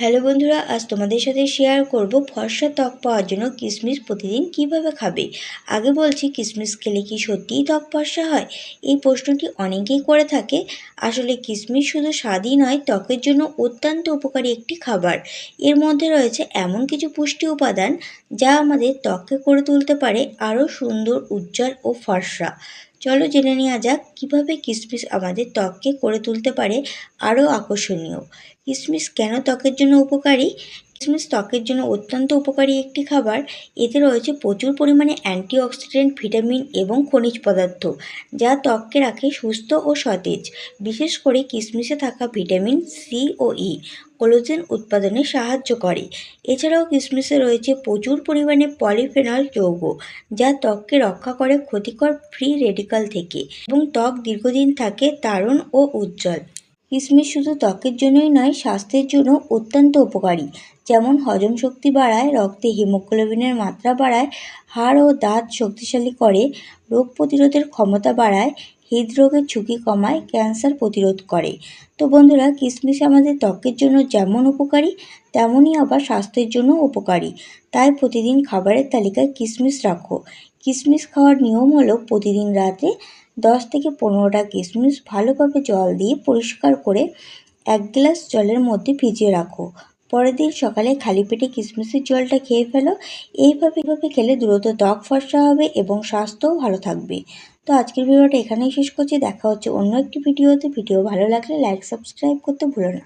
Hello বন্ধুরা, আজ তোমাদের সাথে শেয়ার করব ফর্সা ত্বক পাওয়ার জন্য কিশমিশ প্রতিদিন কীভাবে খাবে? আগে বলছি কিশমিশ খেলে কি সত্যিই ত্বক ফর্সা হয়? এই প্রশ্নটি অনেকেই করে থাকে। আসলে কিশমিশ শুধু স্বাদই নয়, ত্বকের জন্য অত্যন্ত উপকারী একটি খাবার। এর মধ্যে রয়েছে এমন কিছু পুষ্টি উপাদান যা আমাদের ত্বককে করে তুলতে পারে আরও সুন্দর, উজ্জ্বল ও ফর্সা। চলো জেনে নেওয়া যাক কীভাবে কিশমিশ আমাদের ত্বককে করে তুলতে পারে আরও আকর্ষণীয়। কিশমিশ কেন ত্বকের জন্য উপকারী? কিশমিশ ত্বকের জন্য অত্যন্ত উপকারী একটি খাবার। এতে রয়েছে প্রচুর পরিমাণে অ্যান্টিঅক্সিডেন্ট, ভিটামিন এবং খনিজ পদার্থ, যা ত্বককে রাখে সুস্থ ও সতেজ। বিশেষ করে কিশমিশে থাকা ভিটামিন সি ও ই কোলোজেন উৎপাদনে সাহায্য করে। এছাড়াও কিশমিশে রয়েছে প্রচুর পরিমাণে পলিফেনল যৌগ, যা ত্বককে রক্ষা করে ক্ষতিকর ফ্রি রেডিকাল থেকে এবং ত্বক দীর্ঘদিন থাকে দারুণ ও উজ্জ্বল। কিশমিশ শুধু ত্বকের জন্যই নয়, স্বাস্থ্যের জন্য অত্যন্ত উপকারী। যেমন হজম শক্তি বাড়ায়, রক্তে হিমোগ্লোবিনের মাত্রা বাড়ায়, হাড় ও দাঁত শক্তিশালী করে, রোগ প্রতিরোধের ক্ষমতা বাড়ায়, হৃদরোগের ঝুঁকি কমায়, ক্যান্সার প্রতিরোধ করে। তো বন্ধুরা কিশমিশ আমাদের ত্বকের জন্য যেমন উপকারী, তেমনই আবার স্বাস্থ্যের জন্য উপকারী। তাই প্রতিদিন খাবারের তালিকায় কিশমিশ রাখো। কিশমিশ খাওয়ার নিয়ম হলো প্রতিদিন রাতে দশ থেকে পনেরোটা কিশমিশ ভালোভাবে জল দিয়ে পরিষ্কার করে এক গ্লাস জলের মধ্যে ভিজিয়ে রাখো। পরের দিন সকালে খালি পেটে কিশমিশের জলটা খেয়ে ফেলো। এইভাবে এইভাবে খেলে দ্রুত ত্বক ফর্সা হবে এবং স্বাস্থ্যও ভালো থাকবে। তো আজকের ভিডিওটা এখানেই শেষ করছি। দেখা হচ্ছে অন্য একটি ভিডিওতে। ভিডিও ভালো লাগলে লাইক, সাবস্ক্রাইব করতে ভুলো না।